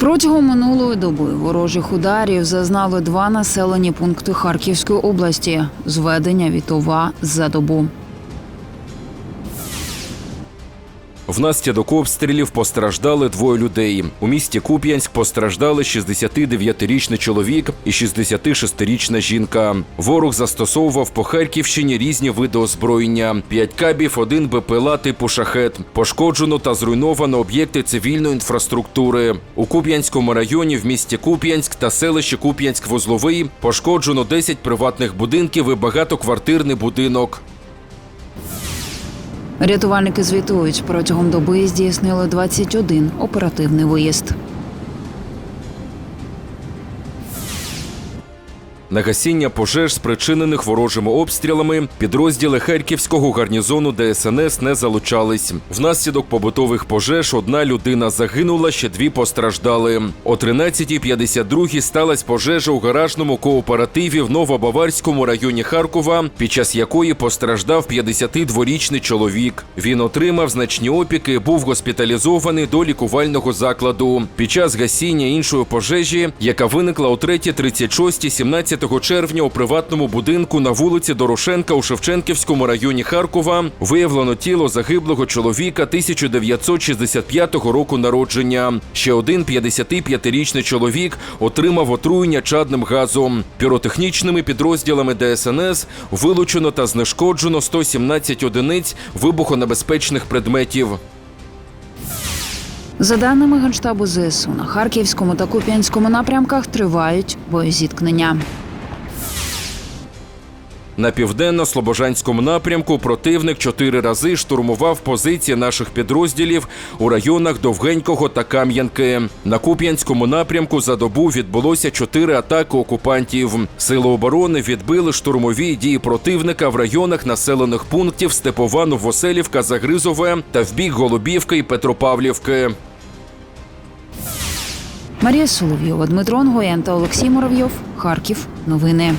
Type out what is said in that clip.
Протягом минулої доби ворожих ударів зазнали два населені пункти Харківської області. Зведення Вітова за добу. Внаслідок обстрілів постраждали двоє людей. У місті Куп'янськ постраждали 69-річний чоловік і 66-річна жінка. Ворог застосовував по Харківщині різні види озброєння: 5 кабів, один БПЛА типу шахет. Пошкоджено та зруйновано об'єкти цивільної інфраструктури. У Куп'янському районі в місті Куп'янськ та селищі Куп'янськ-Вузловий пошкоджено 10 приватних будинків і багатоквартирний будинок. Рятувальники звітують, протягом доби здійснили 21 оперативний виїзд. На гасіння пожеж, спричинених ворожими обстрілами, підрозділи Харківського гарнізону ДСНС не залучались. Внаслідок побутових пожеж одна людина загинула, ще дві постраждали. О 13.52 сталася пожежа у гаражному кооперативі в Новобаварському районі Харкова, під час якої постраждав 52-річний чоловік. Він отримав значні опіки, був госпіталізований до лікувального закладу. Під час гасіння іншої пожежі, яка виникла о 3.36 17 червня у приватному будинку на вулиці Дорошенка у Шевченківському районі Харкова, виявлено тіло загиблого чоловіка 1965 року народження. Ще один 55-річний чоловік отримав отруєння чадним газом. Піротехнічними підрозділами ДСНС вилучено та знешкоджено 117 одиниць вибухонебезпечних предметів. За даними Генштабу ЗСУ, на Харківському та Куп'янському напрямках тривають боєзіткнення. На південно-слобожанському напрямку противник чотири рази штурмував позиції наших підрозділів у районах Довгенького та Кам'янки. На Куп'янському напрямку за добу відбулося чотири атаки окупантів. Сили оборони відбили штурмові дії противника в районах населених пунктів Степова, Новоселівка, Загризове та в бік Голубівки і Петропавлівки. Марія Соловйова, Дмитро Нгоєн та Олексій Муравйов. Харків. Новини.